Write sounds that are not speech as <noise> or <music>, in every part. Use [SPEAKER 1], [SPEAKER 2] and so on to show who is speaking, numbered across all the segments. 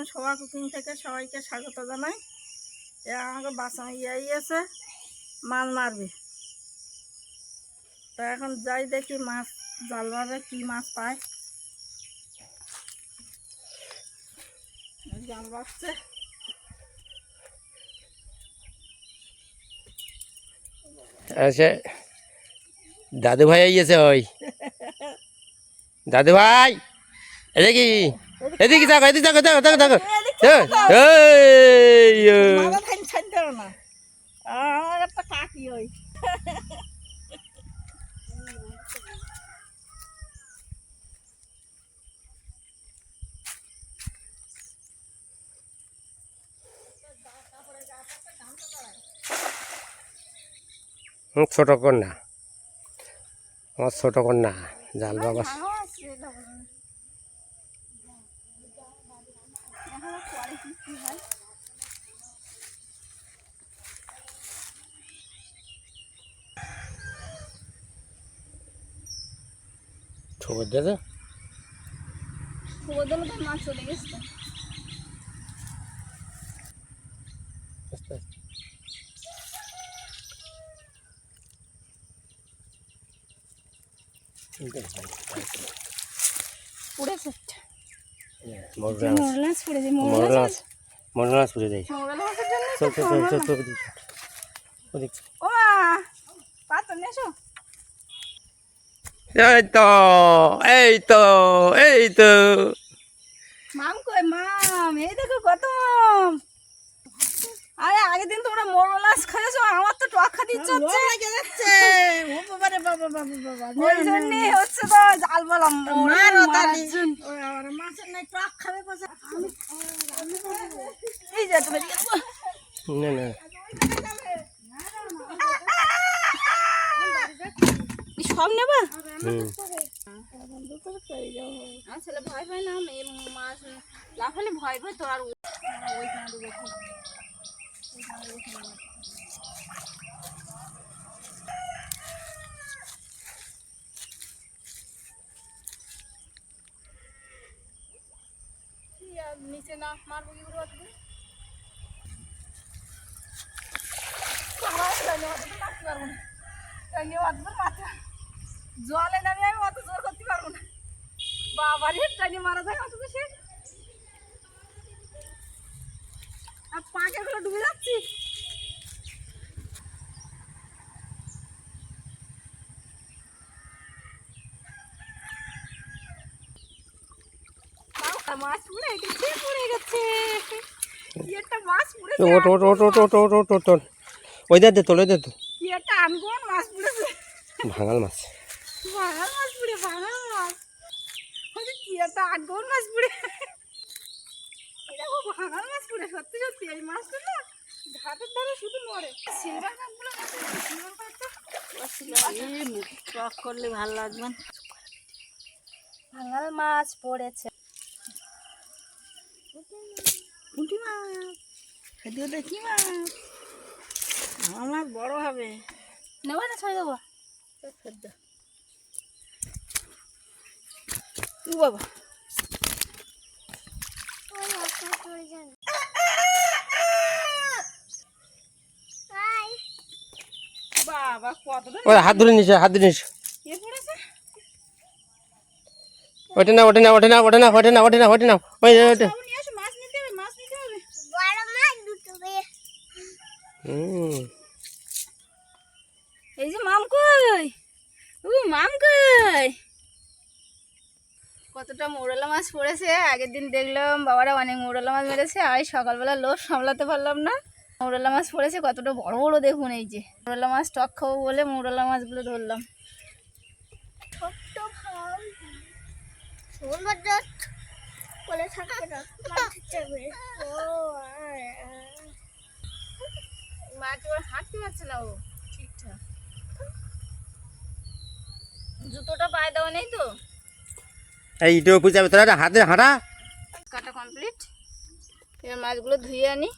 [SPEAKER 1] এখন সবার কুকিং থেকে সবাইকে স্বাগত জানাই। এ আমাকে বাসা ইয়াই আছে মাছ মারবে। তো এখন যাই দেখি মাছ জাল মারবে কি মাছ পায়। জাল বাজছে
[SPEAKER 2] আচ্ছা দাদু ভাই আইয়েছে ওই। <laughs> দাদু ভাই এদিকে এদিকে দেখো এদিকে
[SPEAKER 1] দেখো দেখো দেখো
[SPEAKER 2] দেখো ছোট কন্যা আমার ছোট কন্যা জাল বাবা। খবর দেবে খবর
[SPEAKER 1] দিলে তো মা
[SPEAKER 2] চলে গেছে পুড়ে যাচ্ছে মরলাস পুড়ে যায়
[SPEAKER 1] ও মা নেছো
[SPEAKER 2] এই তো এই তো এই তো
[SPEAKER 1] মাম কই মাম? এই দেখো কত মাম। আরে আগের দিন তোমরা মোরলা মাছ খেয়েছো আমার তো টক ইচ্ছে হচ্ছে। লেগে যাচ্ছে। ও বাবা রে বাবা বাবা বাবা ওই জন্যই হচ্ছে তো জাল বলাম মারো তালি মাছের নাই টক খাবে পাশে এই যে তুমি
[SPEAKER 2] না না।
[SPEAKER 1] সব নেবা ছেলে ভয় পায় না মাছ লাফালে ভয় পায় তো আর ওইখানে নিচে না মারবো কি করে মারতে পারব না। মারতে- জলে নামে আমি অত জোর করতে পারব না। বাবারে টানে মারা যায় অত বেশি আরগুলো ডুবে যাচ্ছি। মাছ পড়ে গেছে পড়ে গেছে? কি একটা মাছ পড়েছে
[SPEAKER 2] ওট ওট ওট ওট ওট ওট ওট ওট ওট ওই দে দে দে তো
[SPEAKER 1] কি একটা আনগোন মাছ পড়েছে।
[SPEAKER 2] ভাঙাল মাছ
[SPEAKER 1] ভাঙাল মাছ পুড়ে ভাঙাল মাছ একটা আটগোল মাছ পুড়ে। ভাঙাল মাছ পুড়ে সত্যি সত্যি এই মাছটা না ঘাটের ধারে শুধু মরে। সিলভার কাপগুলো সিলভার কাপটা টক করলে ভালো লাগবে ভাঙাল মাছ পড়েছে। পুঁটি মাছ খেতেও দেখি মাছ? আমার বড় হবে। নেব না ছয় দেবো। ও বাবা। বাবা
[SPEAKER 2] হাত ধরে নিস হাত ধরে নিস। ওঠে না ওঠে না ওঠে না ওঠে না ওঠে না ওঠে না ওঠে না ওই ওঠে
[SPEAKER 1] এই যে মাম কই? ও মাম কই? কতটা মোরলা মাছ পড়েছে আগের দিন দেখলাম বাবারা অনেক মোরলা মাছ মেরেছে আর সকালবেলা লোভ সামলাতে পারলাম না। মোরলা মাছ পড়েছে কতটা বড় বড় দেখুন এই যে। মোরলা মাছ টক খাব বলে মোরলা মাছগুলো ধরলাম। মাছ হাঁটতে পারছে না ও? ঠিকঠাক। জুতোটা পায়ে দেওয়া নেই তো?
[SPEAKER 2] এই ইটের উপর যাবে তোরা হাতে হাঁটা।
[SPEAKER 1] কাটা কমপ্লিট। এই মাছগুলো ধুয়ে আনি।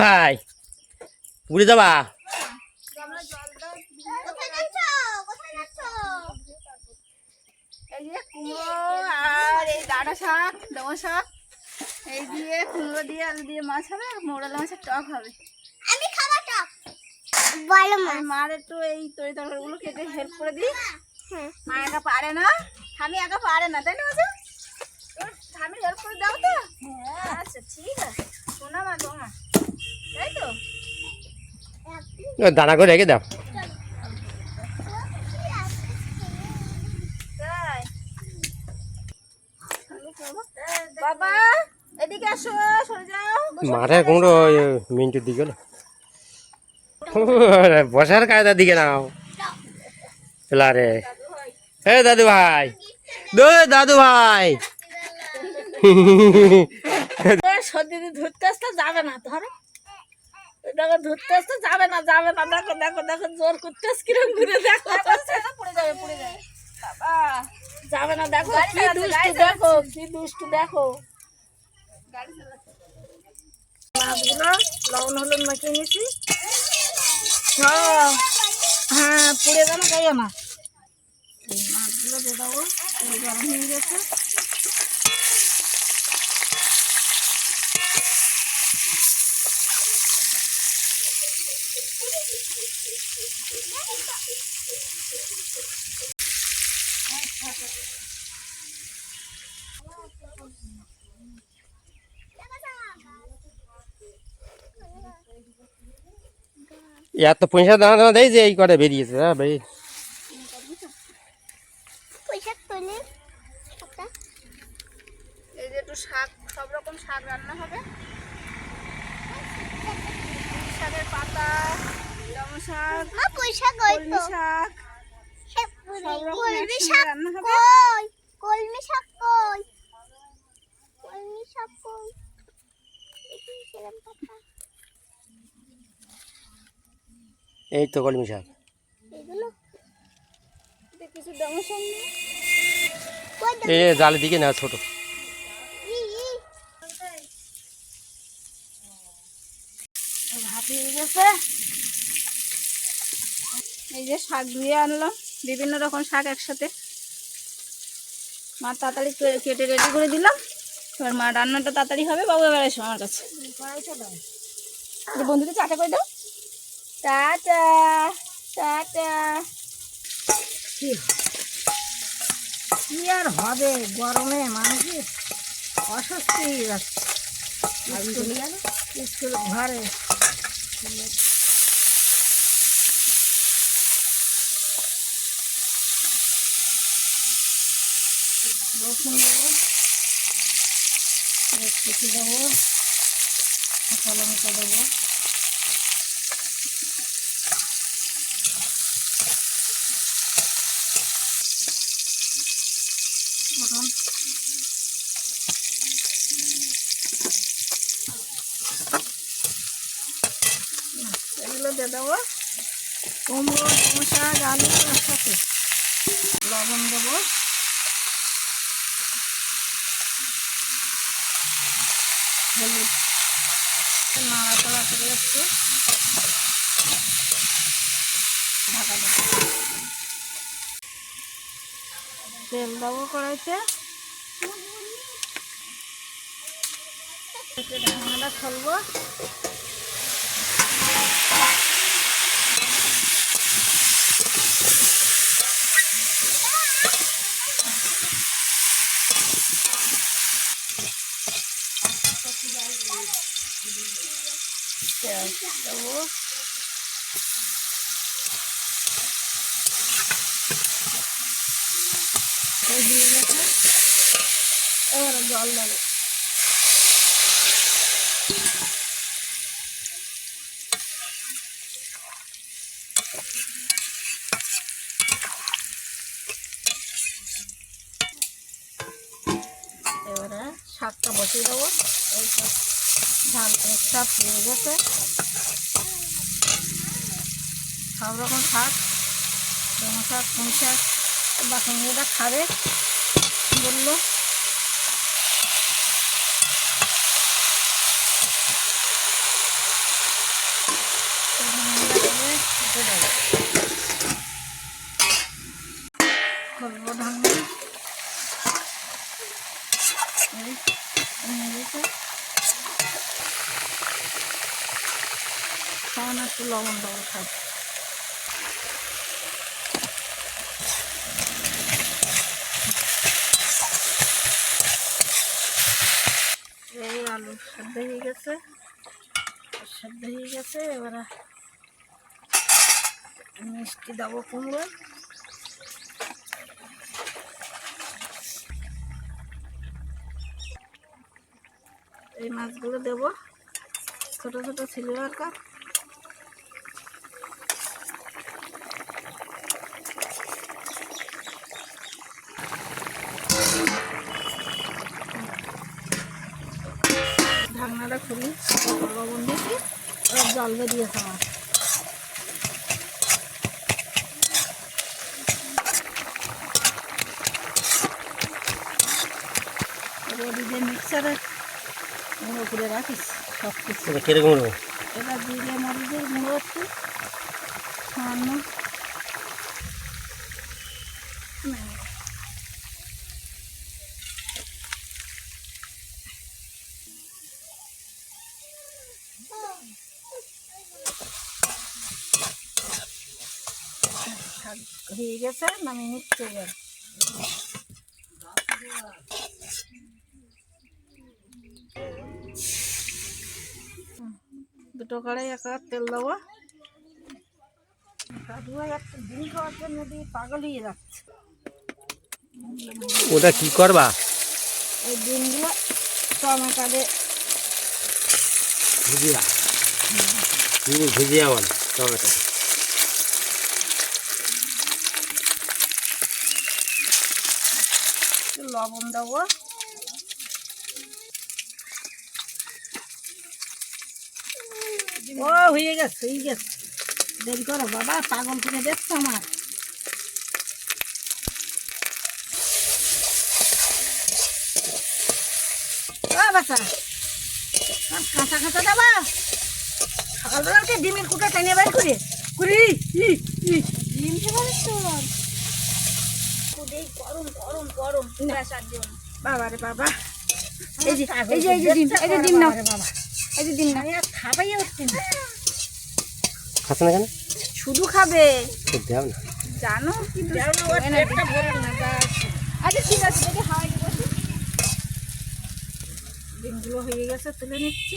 [SPEAKER 2] ভাই পুরে যাবা?
[SPEAKER 3] এই শাক ডমো শাক এই দিয়ে কুমড়ো দিয়ে আলু দিয়ে মাছ হবে আর মোড়ালা মাছের টক হবে।
[SPEAKER 4] আমি খাব টক। বলো মা।
[SPEAKER 3] মার একটু এই তরি তরকারিগুলো কেটে হেল্প করে দিই।
[SPEAKER 4] হ্যাঁ
[SPEAKER 3] মা একা পারে না। আমি একা পারে না তাই না মাঝে আমি হেল্প করে দাও তো। হ্যাঁ আচ্ছা ঠিক আছে। শোনা মা তোমার। তাই তো?
[SPEAKER 2] দানা করে রেখে দাও
[SPEAKER 3] তাই বাবা এদিকে আসো সরে যাও।
[SPEAKER 2] কুমড়ো মিন্টুর দিকে বসার কায়দার দিকে নাও। চলা রে। এ দাদু ভাই। দো দাদু ভাই।
[SPEAKER 3] সর্দি ধরতে আসতে যাবে না ধরো দেখো ধরতে আসতে যাবে না যাবে না। দেখো দেখো দেখো জোর করতে কিরম ঘুরে দেখো। পড়ে যাবে পড়ে যাবে। বাবা। যাবে না দেখো কি দুষ্টু দেখো কি দুষ্টু দেখো। মাছগুলো লবণ হলুদ মাখিয়ে নিছি হ্যাঁ পুড়ে গেল গাইও মাছ মাছগুলো দিয়ে দেবো গরম হয়ে গেছে।
[SPEAKER 2] এত পয়সা দানা দানা দেয় যে এই করে বেরিয়েছে হ্যাঁ ভাই।
[SPEAKER 3] এই যে একটু শাক সব রকম শাক রান্না হবে। শাকের পাতা লবণ শাক
[SPEAKER 4] মা পয়সা কই
[SPEAKER 3] কলমি শাক সব রকম
[SPEAKER 4] শাক
[SPEAKER 3] রান্না হবে।
[SPEAKER 4] কই? কলমি শাক কই? কলমি শাক কই? দেখি সেরকম পাতা।
[SPEAKER 2] এই তো কলমি শাক। জালের দিকে না ছোট।
[SPEAKER 3] এই যে শাক ধুয়ে আনলাম বিভিন্ন রকম শাক একসাথে। মা তাড়াতাড়ি কেটে রেডি করে দিলাম। এবার মা রান্নাটা তাড়াতাড়ি হবে বাবু এবার এসো আমার কাছে। বন্ধুদের চাটা করে দাও। টাটা টাটা কি আর হবে? গরমে মানুষের অস্বস্তি হয়ে যাচ্ছে স্কুল ঘরে। রসুন দেবো। কুচি দেবো। কাঁচা লঙ্কা দেবো। দিয়ে দেবো। কুমড়ো কুমড়ো শাক আলু একসাথে। লবণ দেবো। হলুদ। নাড়াচাড়া করে একটু ঢাকা দেবো। তেল দেবো কড়াইতে। ঢাকনাটা খুলবো। দেবো এবারে জল দেবো। এবারে শাকটা বসিয়ে দেবো। এই তো ঝাল শাক হয়ে গেছে। সব রকম শাক পাঁচশো শাক কোন শাক। বাসনগুলোটা খাবে। বলল। করব সামান্য একটু লবণ দেবো খাই এই আলু সেদ্ধ হয়ে গেছে। সেদ্ধ হয়ে গেছে, এবারে মিষ্টি দেবো কুমড়ো। এই মাছগুলো দেবো। ছোটো ছোটো সিলভার কাপ ঢাকনাটা খুলি লবণ দিয়েছি এবার জল বেরিয়েছে আমার এবার দিয়ে মিক্সারে গুঁড়ো করে রাখিস সব কিছু
[SPEAKER 2] এটা কীরকম হলো?
[SPEAKER 3] এবার জিরে মরিচের গুঁড়ো একটু সামান্য শাক হয়ে গেছে নামিয়ে নিচ্ছে এবার। দুটো কড়াই এক তেল দেবো। একটা ডিম খাওয়ার জন্য দিয়ে পাগল হয়ে যাচ্ছে
[SPEAKER 2] ওটা কি করবা?
[SPEAKER 3] এই ডিমগুলো টমেটো দিয়ে।
[SPEAKER 2] ভুজিয়া হুম ভুজিয়া বল টমেটো।
[SPEAKER 3] লবণ দেবো। ও হয়ে গেছে হয়ে গেছে। দেরি করো বাবা পাগল থেকে দেখছ আমার। কাঁচা কাঁচা দেবা। সকালবেলা ডিমের কুটা টেনে বের করে। ই, ডিম খেয়ে তোর গরম গরম গরম। বাবা রে বাবা। এই যে এই যে এই যে ডিম এই যে ডিম নাও। বাবা এই যে ডিম নাও। আর খাবাই উঠছে না
[SPEAKER 2] খাস না কেন?
[SPEAKER 3] শুধু খাবে।
[SPEAKER 2] না।
[SPEAKER 3] জানো কি পেটটা ভরে না আচ্ছা ঠিক আছে দেখে হাওয়াই বসি ডিমগুলো হয়ে গেছে তুলে নিচ্ছি।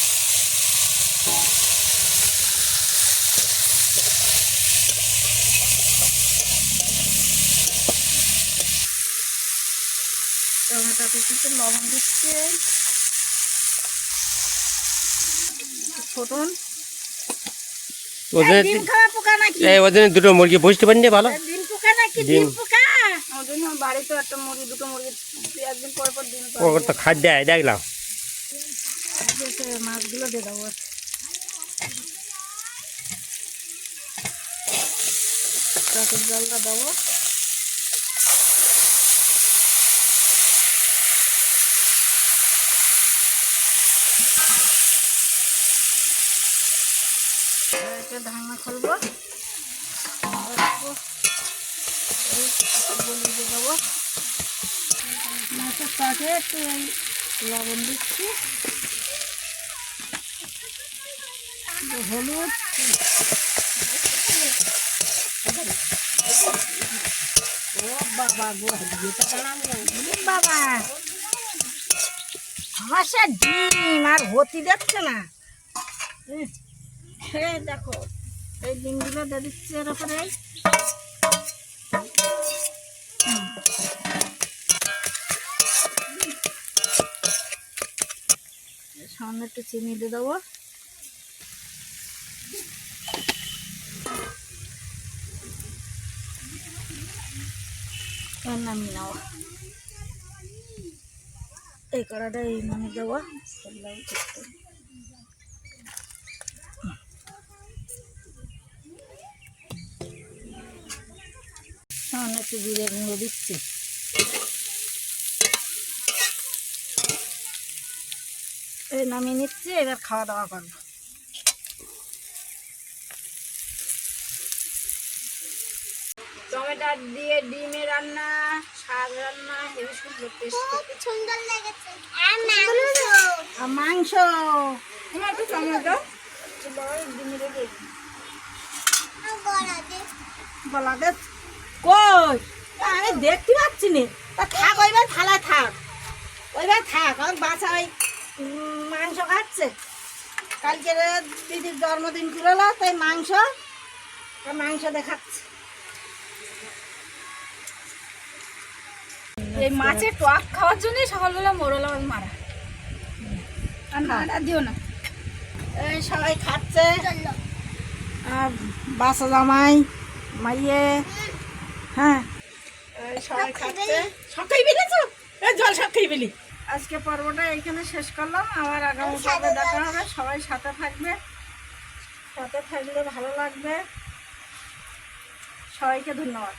[SPEAKER 3] টমেটোতে কিছু লবণ দিচ্ছি। ফোটন।
[SPEAKER 2] ওদের
[SPEAKER 3] ডিম খাওয়া পোকা নাকি?
[SPEAKER 2] এই ওদের দুটো মুরগি বসতে পারেন ভালো?
[SPEAKER 3] ডিম পোকা নাকি?
[SPEAKER 2] ডিম।
[SPEAKER 3] ডিম পোকা? আমাদের বাড়িতে একটা মুরগি দুটো মুরগি একদিন পর পর ডিম
[SPEAKER 2] ও
[SPEAKER 3] পাড়ে
[SPEAKER 2] তো খাদ্য দেয় দেখলাম
[SPEAKER 3] মাছগুলো দিয়ে দেবো। জলটা দেবো। ঢাকনা খুলবো। অল্প এই বলি দিয়ে দেবো। মাছের পাকে একটু এই লবণ দিচ্ছি। একটু হলুদ। ও বাবা গো দিতে পারলাম বাবা। হাসা ডিম আর হতি দেখছে না। উহ, দেখো এই ডিমগুলো দিয়ে দিচ্ছি এর উপরে সামনে একটু চিনি দিয়ে দেবো। নামিয়ে নেওয়া এই কড়াটা এই মানে দেবো। সেগুলো একটু জিরে গুঁড়ো দিচ্ছি। এই নামিয়ে নিচ্ছি এবার খাওয়া দাওয়া করব। টমেটো দিয়ে ডিমের রান্না। আমি দেখতে পাচ্ছি না তা থাক ওইবার থালা থাক ওইবার থাক আমার বাচ্চা ওই মাংস খাচ্ছে কালকে দিদির জন্মদিন ছিল তাই মাংস মাংস দেখাচ্ছে। এই মাছের টক খাওয়ার জন্যই সকালবেলা মোরলা মারা। আর না আর দিও না। এই সবাই খাচ্ছে। আর বাসা জামাই মাইয়ে হ্যাঁ। এই সবাই খাচ্ছে। সব খাই বিলেছ জল সব খাই আজকে পর্বটা এইখানে শেষ করলাম। আবার আগামী পর্বে দেখা হবে। সবাই সাথে থাকবে। সাথে থাকলে ভালো লাগবে। সবাইকে ধন্যবাদ।